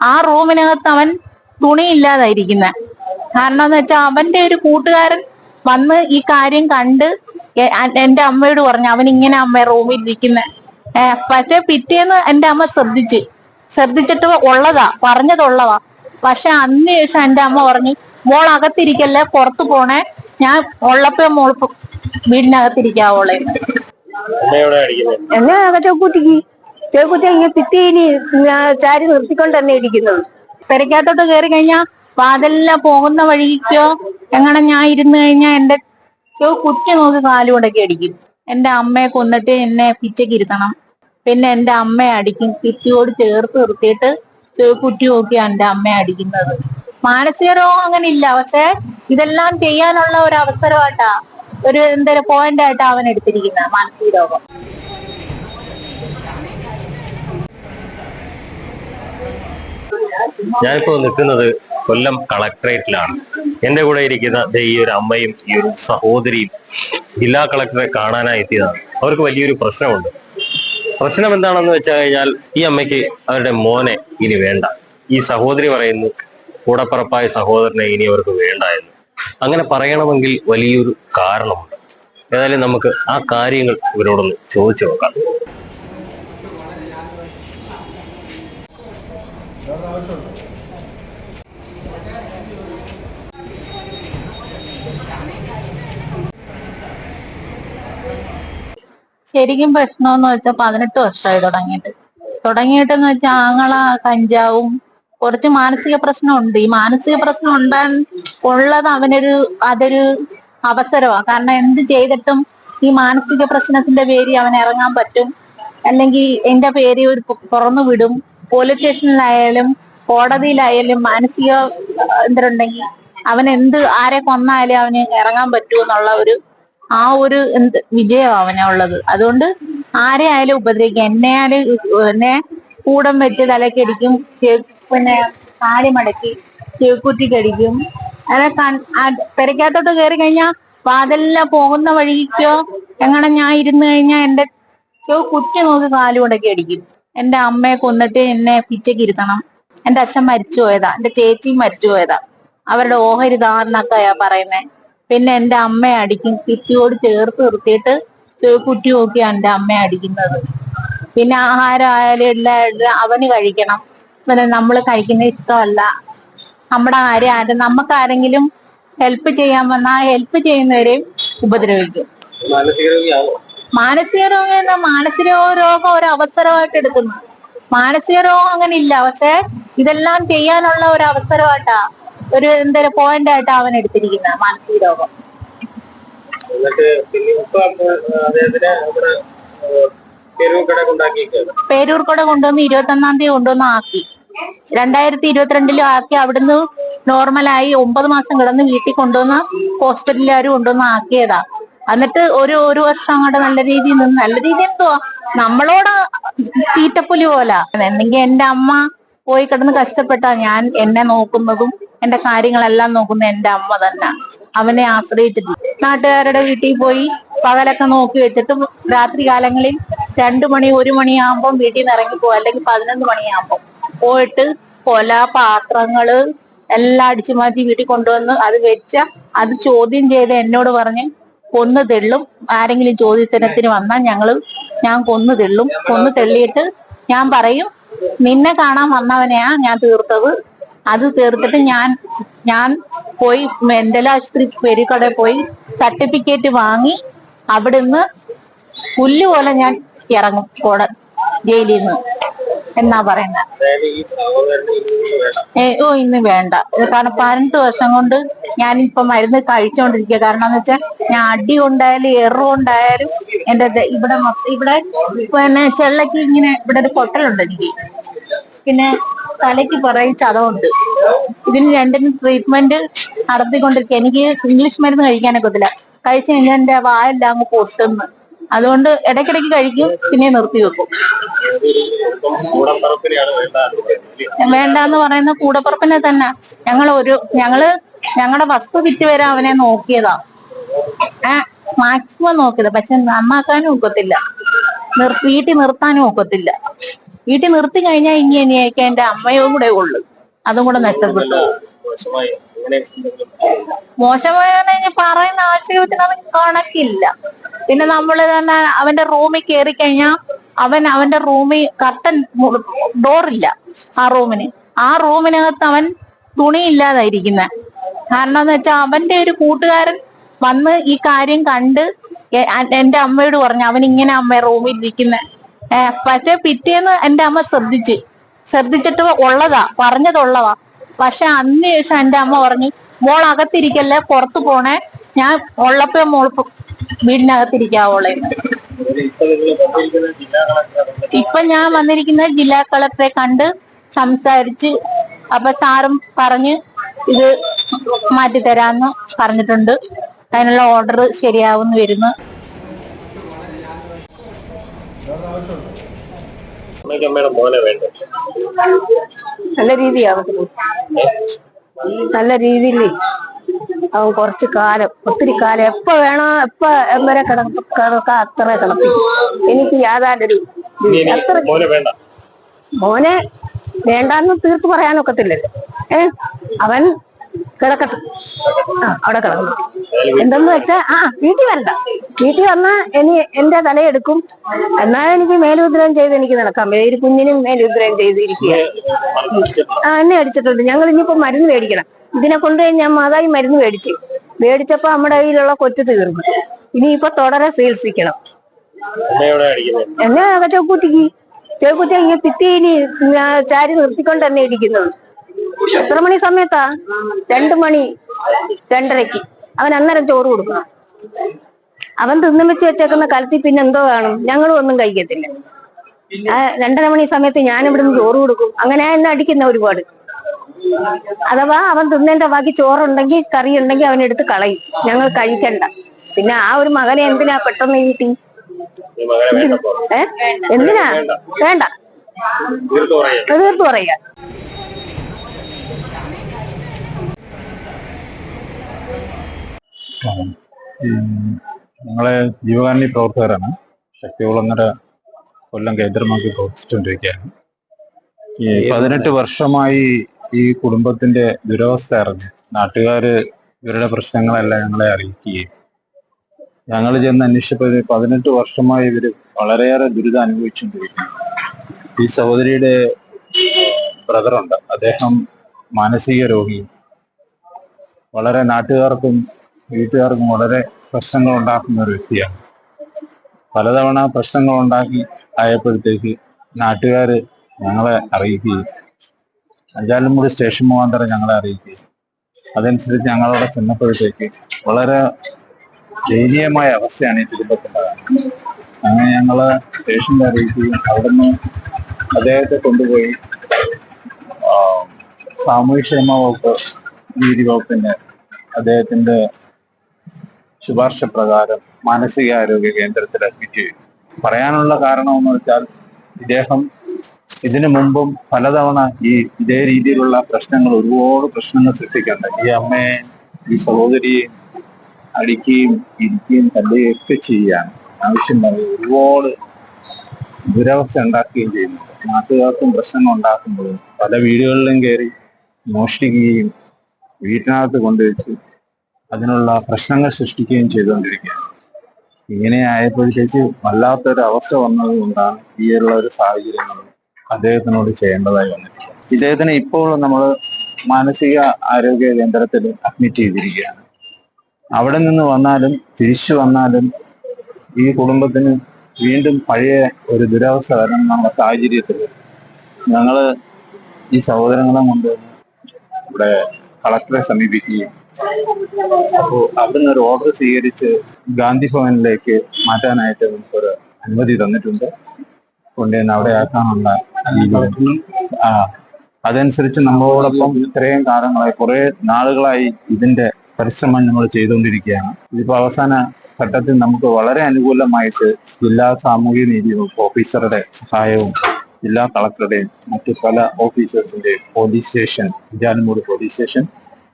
ആ റൂമിനകത്ത് അവൻ തുണിയില്ലാതായിരിക്കുന്നത് കാരണം എന്ന് വെച്ചാൽ അവന്റെ ഒരു കൂട്ടുകാരൻ വന്ന് ഈ കാര്യം കണ്ട് എന്റെ അമ്മയോട് പറഞ്ഞു അവൻ ഇങ്ങനെ അമ്മ റൂമിൽ ഇരിക്കുന്ന. പക്ഷെ പിറ്റേന്ന് എന്റെ അമ്മ ശ്രദ്ധിച്ച്. ശ്രദ്ധിച്ചിട്ട് ഉള്ളതാ പറഞ്ഞതുള്ളതാ പക്ഷെ അന്ന് ശേഷം എന്റെ അമ്മ പറഞ്ഞു മോൾ അകത്തിരിക്കല്ലേ പുറത്തു പോണേ. ഞാൻ ഉള്ളപ്പോ മോൾ വീടിനകത്തിരിക്കാവോളെ. എന്നാ അകത്തെ എങ്ങനെയാ ചോക്കുട്ടിക്ക് ഇങ്ങനെ ഇനി ചാരി നിർത്തിക്കൊണ്ട് തന്നെ ഇരിക്കുന്നത് പെരക്കകത്തോട്ട് കയറി കഴിഞ്ഞാ വാതെല്ലാം പോകുന്ന വഴിക്കോ എങ്ങനെ ഞാൻ ഇരുന്ന് കഴിഞ്ഞാ എന്റെ ചോ കുറ്റി നോക്കി കാലുകൊണ്ടൊക്കെ അടിക്കും. എന്റെ അമ്മയെ കൊന്നിട്ട് എന്നെ പിച്ചയ്ക്ക് ഇരുത്തണം. പിന്നെ എന്റെ അമ്മയെ അടിക്കും. ഭിത്തിയോട് ചേർത്ത് നിർത്തിയിട്ട് കുറ്റി നോക്കി എന്റെ അമ്മയെ അടിക്കുന്നത്. മാനസിക രോഗം അങ്ങനെ ഇല്ല പക്ഷെ ഇതെല്ലാം ചെയ്യാനുള്ള ഒരു അവസരമായിട്ടാ ഒരു എന്തൊരു പോയിന്റ് ആയിട്ടാ അവൻ എടുത്തിരിക്കുന്നത് മാനസിക രോഗം. ഞാനിപ്പോ നിൽക്കുന്നത് കൊല്ലം കളക്ടറേറ്റിലാണ് എന്റെ കൂടെ ഇരിക്കുന്ന ഈ ഒരു അമ്മയും ഈ ഒരു സഹോദരിയും ജില്ലാ കളക്ടറെ കാണാനായി എത്തിയതാണ്. അവർക്ക് വലിയൊരു പ്രശ്നമുണ്ട്. പ്രശ്നം എന്താണെന്ന് വെച്ചാൽ കഴിഞ്ഞാൽ ഈ അമ്മയ്ക്ക് അവരുടെ മോനെ ഇനി വേണ്ട. ഈ സഹോദരി പറയുന്നു കൂടപ്പറപ്പായ സഹോദരനെ ഇനി അവർക്ക് വേണ്ട എന്ന്. അങ്ങനെ പറയണമെങ്കിൽ വലിയൊരു കാരണമുണ്ട്. ഏതായാലും നമുക്ക് ആ കാര്യങ്ങൾ ഇവരോടൊന്ന് ചോദിച്ചു നോക്കാം. ശരിക്കും പ്രശ്നമെന്ന് വെച്ചാൽ പതിനെട്ട് വർഷമായി തുടങ്ങിയിട്ട്. തുടങ്ങിയിട്ടെന്ന് വെച്ചാൽ ആങ്ങള കഞ്ചാവും കുറച്ച് മാനസിക പ്രശ്നമുണ്ട്. ഈ മാനസിക പ്രശ്നം ഉണ്ടാൻ ഉള്ളത് അവനൊരു അതൊരു അവസരമാണ് കാരണം എന്ത് ചെയ്തിട്ടും ഈ മാനസിക പ്രശ്നത്തിന്റെ പേര് അവൻ ഇറങ്ങാൻ പറ്റും. അല്ലെങ്കിൽ എന്റെ പേര് ഒരു തുറന്നു വിടും. പോലീസ് സ്റ്റേഷനിലായാലും കോടതിയിലായാലും മാനസിക എന്തുണ്ടെങ്കിൽ അവൻ എന്ത് ആരെ കൊന്നാലും അവന് ഇറങ്ങാൻ പറ്റൂ എന്നുള്ള ഒരു ആ ഒരു എന്ത് വിജയം അവനെ ഉള്ളത്. അതുകൊണ്ട് ആരെ ആയാലും ഉപദ്രവിക്കും. എന്നെ ആയാലും എന്നെ കൂടം വെച്ച് തലക്കടിക്കും പിന്നെ കാലി മടക്കി ചെവിക്കുറ്റിക്കടിക്കും അതെ പെരക്കകത്തോട്ട് കയറി കഴിഞ്ഞാൽ വാതെല്ലാം പോകുന്ന വഴിക്കോ എങ്ങനെ ഞാൻ ഇരുന്ന് കഴിഞ്ഞാൽ എന്റെ ചെവ് കുറ്റി നോക്കി കാലുകൊണ്ടൊക്കെ അടിക്കും. എന്റെ അമ്മയെ കൊന്നിട്ട് എന്നെ പിച്ചയ്ക്ക് ഇരുത്തണം. എന്റെ അച്ഛൻ മരിച്ചു പോയതാ. എന്റെ ചേച്ചിയും മരിച്ചു പോയതാ. അവരുടെ ഓഹരി ഇതാന്നൊക്കെയാ പറയുന്നേ. പിന്നെ എന്റെ അമ്മയെ അടിക്കും. കുറ്റിയോട് ചേർത്ത് നിർത്തിയിട്ട് കുറ്റി നോക്കിയാ എന്റെ അമ്മയെ അടിക്കുന്നത്. പിന്നെ ആഹാരം ആയാലും എല്ലാം അവന് കഴിക്കണം. പിന്നെ നമ്മൾ കഴിക്കുന്ന ഇഷ്ടമല്ല. നമ്മുടെ ആരും ആരും നമുക്ക് ആരെങ്കിലും ഹെൽപ്പ് ചെയ്യാൻ വന്നാൽ ഹെൽപ്പ് ചെയ്യുന്നവരെയും ഉപദ്രവിക്കും. മാനസിക രോഗി മാനസിക രോഗം എന്ന മാനസിക രോഗം ഒരു അവസരമായിട്ട് എടുക്കുന്നു. മാനസിക രോഗം അങ്ങനെ ഇല്ല പക്ഷെ ഇതെല്ലാം ചെയ്യാനുള്ള ഒരു അവസരമായിട്ടാ ഒരു എന്തൊരു പോയിന്റ് ആയിട്ടാ അവൻ എടുത്തിരിക്കുന്നത് മാനസിക രോഗം. പേരൂർക്കട കൊണ്ടുവന്ന് ഇരുപത്തി ഒന്നാം തീയതി കൊണ്ടുവന്ന് ആക്കി. രണ്ടായിരത്തി ഇരുപത്തിരണ്ടിലും ആക്കി. അവിടുന്ന് നോർമലായി ഒമ്പത് മാസം കിടന്ന് വീട്ടിൽ കൊണ്ടുവന്ന് ഹോസ്പിറ്റലുകാരും കൊണ്ടുവന്ന് ആക്കിയതാ. എന്നിട്ട് ഒരു ഒരു വർഷം അങ്ങോട്ട് നല്ല രീതിയിൽ നിന്ന് നല്ല രീതി എന്തുവാ? നമ്മളോട് ചീറ്റപ്പുലി പോല. എന്നെങ്കിൽ എന്റെ അമ്മ പോയി കിടന്ന് കഷ്ടപ്പെട്ടാ ഞാൻ എന്നെ നോക്കുന്നതും എന്റെ കാര്യങ്ങളെല്ലാം നോക്കുന്ന എന്റെ അമ്മ തന്നെ. അവനെ ആശ്രയിച്ചിട്ട്. നാട്ടുകാരുടെ വീട്ടിൽ പോയി പകലൊക്കെ നോക്കി വെച്ചിട്ട് രാത്രി കാലങ്ങളിൽ രണ്ടു മണി ഒരു മണിയാകുമ്പോൾ വീട്ടിൽ നിന്ന് ഇറങ്ങി പോകും അല്ലെങ്കിൽ പതിനൊന്ന് മണിയാകുമ്പോൾ പോയിട്ട് കൊല പാത്രങ്ങൾ എല്ലാം അടിച്ചു മാറ്റി വീട്ടിൽ കൊണ്ടുവന്ന് അത് വെച്ച അത് ചോദ്യം ചെയ്ത് എന്നോട് പറഞ്ഞ് കൊന്നു തെള്ളും. ആരെങ്കിലും ചോദ്യത്തിനത്തിന് വന്നാൽ ഞങ്ങൾ ഞാൻ കൊന്നു തെള്ളും. കൊന്നു തെള്ളിയിട്ട് ഞാൻ പറയും നിന്നെ കാണാൻ വന്നവനെയാ ഞാൻ തീർത്തത്. അത് തീർത്തിട്ട് ഞാൻ ഞാൻ പോയി മെന്റൽ ആശുപത്രി പെരുകടയിൽ പോയി സർട്ടിഫിക്കറ്റ് വാങ്ങി അവിടുന്ന് പുല്ലുപോലെ ഞാൻ ഇറങ്ങും കോട ജയിലിൽ നിന്ന്. എന്നാ പറയുന്നത് ഏ, ഓ ഇന്ന് വേണ്ട. കാരണം പതിനെട്ട് വർഷം കൊണ്ട് ഞാൻ ഞാനിപ്പോ മരുന്ന് കഴിച്ചുകൊണ്ടിരിക്കുക കാരണം എന്ന് വെച്ചാൽ ഞാൻ അടി ഉണ്ടായാലും എറു ഉണ്ടായാലും എന്റെ ഇവിടെ ഇവിടെ പിന്നെ ചെള്ളക്ക് ഇങ്ങനെ ഇവിടെ ഒരു പൊട്ടലുണ്ട് എനിക്ക്. പിന്നെ തലയ്ക്ക് പുറകെ ചതവുണ്ട്. ഇതിന് രണ്ടിനും ട്രീറ്റ്മെന്റ് നടത്തിക്കൊണ്ടിരിക്കുക എനിക്ക് ഇംഗ്ലീഷ് മരുന്ന് കഴിക്കാനൊക്കത്തില്ല. കഴിച്ചു കഴിഞ്ഞാൽ എന്റെ വായെല്ലാം അങ്ങ് പൊട്ടുന്നു. അതുകൊണ്ട് ഇടയ്ക്കിടയ്ക്ക് കഴിക്കും പിന്നെ നിർത്തി വെക്കും. വേണ്ടെന്ന് പറയുന്ന കൂടപ്പറപ്പിനെ തന്നെ ഞങ്ങൾ ഒരു ഞങ്ങൾ ഞങ്ങളുടെ വസ്തു വിറ്റ് വരെ അവനെ നോക്കിയതാ. ഏ മാക്സിമം നോക്കിയത്. പക്ഷെ നന്നാക്കാനും ഒക്കത്തില്ല. വീട്ടിൽ നിർത്താനും ഒക്കത്തില്ല. വീട്ടിൽ നിർത്തി കഴിഞ്ഞാൽ ഇനി ഇനിയൊക്കെ എന്റെ അമ്മയും കൂടെ ഉള്ളു. അതും കൂടെ നഷ്ടപ്പെട്ടു. മോശമായ മോശമായി അങ്ങനെ അത് പറയുന്ന കണക്കില്ല. പിന്നെ നമ്മൾ തന്നെ അവന്റെ റൂമിൽ കയറി കഴിഞ്ഞാൽ അവൻ അവന്റെ റൂമിൽ കർട്ടൻ ഡോറില്ല ആ റൂമിന്. ആ റൂമിനകത്ത് അവൻ തുണി ഇല്ലാതായിരിക്കുന്നത് കാരണം എന്ന് വെച്ചാൽ അവന്റെ ഒരു കൂട്ടുകാരൻ വന്ന് ഈ കാര്യം കണ്ട് എന്റെ അമ്മയോട് പറഞ്ഞു അവൻ ഇങ്ങനെ അമ്മ റൂമിൽ ഇരിക്കുന്ന. പക്ഷെ പിറ്റേന്ന് എന്റെ അമ്മ ശ്രദ്ധിച്ച്. ശ്രദ്ധിച്ചിട്ട് ഉള്ളതാ പറഞ്ഞതുള്ളതാ പക്ഷെ അന്ന് ശേഷം എന്റെ അമ്മ പറഞ്ഞു മോൾ അകത്തിരിക്കല്ലേ പുറത്തു പോണേ. ഞാൻ ഉള്ളപ്പോ മോൾ വീടിനകത്തിരിക്കാവോളെ. ഇപ്പൊ ഞാൻ വന്നിരിക്കുന്ന ജില്ലാ കളക്ടറെ കണ്ട് സംസാരിച്ച് അപ്പൊ സാറും പറഞ്ഞ് ഇത് മാറ്റിത്തരാന്ന് പറഞ്ഞിട്ടുണ്ട്. അതിനുള്ള ഓർഡർ ശരിയാവുന്നു വരുന്നു. നല്ല രീതിയാവത്തില്ല നല്ല രീതിയിൽ അവൻ കുറച്ച് കാലം ഒത്തിരി കാലം. എപ്പ വേണോ എപ്പ വരെ കിടക്ക കിടക്ക അത്ര കിടത്തി എനിക്ക് യാതാണ്ടൊരു അത്ര മോനെ വേണ്ടാന്ന് തീർത്ത് പറയാനൊക്കത്തില്ലല്ലോ. ഏ? അവൻ കിടക്കട്ടെ ആ അവിടെ കിടക്കണം എന്തെന്ന് വെച്ചാ ആ വീട്ടിൽ വരണ്ട. വീട്ടിൽ വന്നാ ഇനി എന്റെ തലയെടുക്കും എന്നാ എനിക്ക് മേലുദ്രം ചെയ്ത് എനിക്ക് നടക്കാം. ഒരു കുഞ്ഞിനും മേലുദ്രം ചെയ്തിരിക്കുക. ആ എന്നെ അടിച്ചിട്ടുണ്ട്. ഞങ്ങൾ ഇനിയിപ്പോ മരുന്ന് മേടിക്കണം. ഇതിനെ കൊണ്ട് ഞാൻ മാതായി മരുന്ന് മേടിച്ചു. മേടിച്ചപ്പോ നമ്മുടെ കയ്യിലുള്ള കൊറ്റു തീർന്നു. ഇനിയിപ്പോ തുടരെ ചികിത്സിക്കണം. എന്നെ ഇങ്ങനെ ഭിത്തിയിൽ ഞാ- ചാരി നിർത്തിക്കൊണ്ട് തന്നെ ഇരിക്കുന്നത്. എത്ര മണി സമയത്താ? രണ്ടു മണി രണ്ടരയ്ക്ക്. അവൻ അന്നേരം ചോറ് കൊടുക്കണം. അവൻ തിന്നും വെച്ച് വെച്ചേക്കുന്ന കലത്തിൽ പിന്നെ എന്തോ കാണും ഞങ്ങളും ഒന്നും കഴിക്കത്തില്ല. രണ്ടര മണി സമയത്ത് ഞാൻ ഇവിടുന്ന് ചോറ് കൊടുക്കും. അങ്ങനെ എന്നെ അടിക്കുന്ന ഒരുപാട്. അഥവാ അവൻ തിന്നേന്റെ ബാക്കി ചോറുണ്ടെങ്കിൽ കറി ഉണ്ടെങ്കിൽ അവൻ എടുത്ത് കളയും. ഞങ്ങൾ കഴിക്കണ്ട. പിന്നെ ആ ഒരു മകനെ എന്തിനാ പെട്ടെന്ന് വീട്ടി വേണ്ടപ്പോ ഏ? എന്തിനാ? വേണ്ട. തീർത്തു പറയാം ഞങ്ങളെ ജീവകാരുണ്യ പ്രവർത്തകരാണ്. ശക്തികുളങ്ങര കൊല്ലം കേന്ദ്രമാക്കി പ്രവർത്തിച്ചുകൊണ്ടിരിക്കുകയാണ്. ഈ പതിനെട്ട് വർഷമായി ഈ കുടുംബത്തിന്റെ ദുരവസ്ഥ അറിഞ്ഞ് നാട്ടുകാര് ഇവരുടെ പ്രശ്നങ്ങളെല്ലാം ഞങ്ങളെ അറിയിക്കുകയും ഞങ്ങൾ ചെന്ന് അന്വേഷിച്ചപ്പോൾ പതിനെട്ട് വർഷമായി ഇവർ വളരെയേറെ ദുരിതം അനുഭവിച്ചുകൊണ്ടിരിക്കുന്നു. ഈ സഹോദരിയുടെ ബ്രദറുണ്ട് അദ്ദേഹം മാനസിക രോഗിയും. വളരെ നാട്ടുകാർക്കും വീട്ടുകാർക്കും വളരെ പ്രശ്നങ്ങൾ ഉണ്ടാക്കുന്ന ഒരു വ്യക്തിയാണ്. പലതവണ പ്രശ്നങ്ങൾ ഉണ്ടാക്കി ആയപ്പോഴത്തേക്ക് നാട്ടുകാർ ഞങ്ങളെ അറിയിക്കുകയും അഞ്ചാലുംമൂടി സ്റ്റേഷൻ മുഖാന്തരം ഞങ്ങളെ അറിയിക്കുകയും അതനുസരിച്ച് ഞങ്ങളവിടെ ചെന്നപ്പോഴത്തേക്ക് വളരെ ദയനീയമായ അവസ്ഥയാണ് ഈ കുടുംബത്തിന്റെതാണ് അങ്ങനെ ഞങ്ങൾ സ്റ്റേഷനിൽ അറിയിക്കുകയും അവിടുന്ന് അദ്ദേഹത്തെ കൊണ്ടുപോയി സാമൂഹ്യക്ഷേമ വകുപ്പ് നീതി വകുപ്പിന്റെ അദ്ദേഹത്തിന്റെ ശുപാർശ പ്രകാരം മാനസികാരോഗ്യ കേന്ദ്രത്തിൽ അഡ്മിറ്റ് ചെയ്തു. പറയാനുള്ള കാരണമെന്ന് വെച്ചാൽ ഇദ്ദേഹം ഇതിനു മുമ്പും പലതവണ ഈ ഇതേ രീതിയിലുള്ള പ്രശ്നങ്ങൾ ഒരുപാട് പ്രശ്നങ്ങൾ സൃഷ്ടിക്കുന്നുണ്ട്. ഈ അമ്മയെ ഈ സഹോദരിയെ അടിക്കുകയും ഇരിക്കുകയും തല്ലുകയും ഒക്കെ ചെയ്യുകയാണ് ആവശ്യമായി ഒരുപാട് ദുരവസ്ഥ ഉണ്ടാക്കുകയും ചെയ്യുന്നുണ്ട്. നാട്ടുകാർക്കും പ്രശ്നങ്ങൾ ഉണ്ടാക്കുമ്പോഴും പല വീടുകളിലും കയറി മോഷ്ടിക്കുകയും വീട്ടിനകത്ത് കൊണ്ടുവച്ച് അതിനുള്ള പ്രശ്നങ്ങൾ സൃഷ്ടിക്കുകയും ചെയ്തുകൊണ്ടിരിക്കുകയാണ്. ഇങ്ങനെ ആയപ്പോഴത്തേക്ക് വല്ലാത്തൊരു അവസ്ഥ വന്നത് കൊണ്ടാണ് ഈ ഉള്ള ഒരു സാഹചര്യങ്ങൾ അദ്ദേഹത്തിനോട് ചെയ്യേണ്ടതായി വന്നിട്ടുള്ളത്. ഇദ്ദേഹത്തിന് ഇപ്പോൾ നമ്മൾ മാനസിക ആരോഗ്യ കേന്ദ്രത്തിൽ അഡ്മിറ്റ് ചെയ്തിരിക്കുകയാണ്. അവിടെ നിന്ന് വന്നാലും തിരിച്ചു വന്നാലും ഈ കുടുംബത്തിന് വീണ്ടും പഴയ ഒരു ദുരവസ്ഥ വരണം എന്നുള്ള സാഹചര്യത്തിൽ ഞങ്ങൾ ഈ സഹോദരങ്ങളെ കൊണ്ട് ഇവിടെ കളക്ടറെ സമീപിക്കുകയും. അപ്പോൾ അവിടുന്ന് ഒരു ഓർഡർ സ്വീകരിച്ച് ഗാന്ധി ഭവനിലേക്ക് മാറ്റാനായിട്ട് നമുക്കൊരു അനുമതി തന്നിട്ടുണ്ട്. കൊണ്ടുവന്ന് അവിടെ ആക്കാനുള്ള ആ അതനുസരിച്ച് നമ്മളോടൊപ്പം ഇത്രയും കാലങ്ങളായി കുറെ നാളുകളായി ഇതിന്റെ പരിശ്രമം നമ്മൾ ചെയ്തുകൊണ്ടിരിക്കുകയാണ്. ഇതിപ്പോ അവസാന ഘട്ടത്തിൽ നമുക്ക് വളരെ അനുകൂലമായിട്ട് ജില്ലാ സാമൂഹ്യ നീതി വകുപ്പ് ഓഫീസറുടെ സഹായവും ജില്ലാ കളക്ടറുടെയും മറ്റു പല ഓഫീസേഴ്സിന്റെയും പോലീസ് സ്റ്റേഷൻ വിജാനമൂട് പോലീസ് സ്റ്റേഷൻ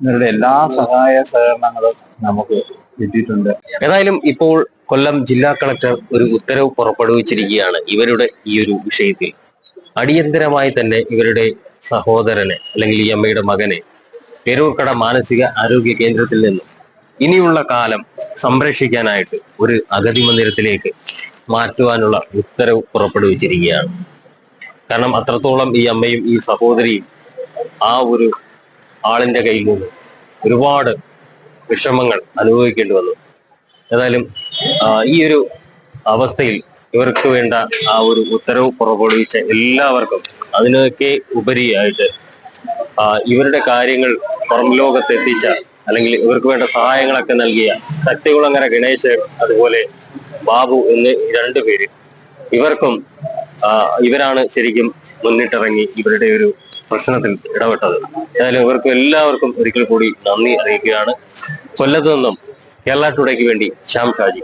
ഇവരുടെ എല്ലാ സഹായ സഹകരണങ്ങളും നമുക്ക് കിട്ടിയിട്ടുണ്ട്. ഏതായാലും ഇപ്പോൾ കൊല്ലം ജില്ലാ കളക്ടർ ഒരു ഉത്തരവ് പുറപ്പെടുവിച്ചിരിക്കുകയാണ് ഇവരുടെ ഈ ഒരു വിഷയത്തിൽ. അടിയന്തരമായി തന്നെ ഇവരുടെ സഹോദരനെ അല്ലെങ്കിൽ ഈ അമ്മയുടെ മകനെ പേരൂർക്കട മാനസിക ആരോഗ്യ കേന്ദ്രത്തിൽ നിന്നും ഇനിയുള്ള കാലം സംരക്ഷിക്കാനായിട്ട് ഒരു അഗതി മന്ദിരത്തിലേക്ക് മാറ്റുവാനുള്ള ഉത്തരവ് പുറപ്പെടുവിച്ചിരിക്കുകയാണ്. കാരണം അത്രത്തോളം ഈ അമ്മയും ഈ സഹോദരിയും ആ ഒരു ആളിന്റെ കയ്യിൽ നിന്ന് ഒരുപാട് വിഷമങ്ങൾ അനുഭവിക്കേണ്ടി വന്നു. ഏതായാലും ഈ ഒരു അവസ്ഥയിൽ ഇവർക്ക് വേണ്ട ആ ഒരു ഉത്തരവ് പുറപ്പെടുവിച്ച എല്ലാവർക്കും അതിനൊക്കെ ഉപരിയായിട്ട് ഇവരുടെ കാര്യങ്ങൾ പുറം ലോകത്ത് എത്തിച്ച അല്ലെങ്കിൽ ഇവർക്ക് വേണ്ട സഹായങ്ങളൊക്കെ നൽകിയ ശക്തികുളങ്ങര ഗണേശൻ അതുപോലെ ബാബു എന്ന് രണ്ടുപേര് ഇവർക്കും ഇവരാണ് ശരിക്കും മുന്നിട്ടിറങ്ങി ഇവരുടെ ഒരു പ്രശ്നത്തിൽ ഇടപെട്ടത്. ഏതായാലും ഇവർക്കും എല്ലാവർക്കും ഒരിക്കൽ കൂടി നന്ദി അറിയിക്കുകയാണ്. കൊല്ലത്തു നിന്നും കേരള ടുഡേക്ക് വേണ്ടി ശ്യാം ഷാജി.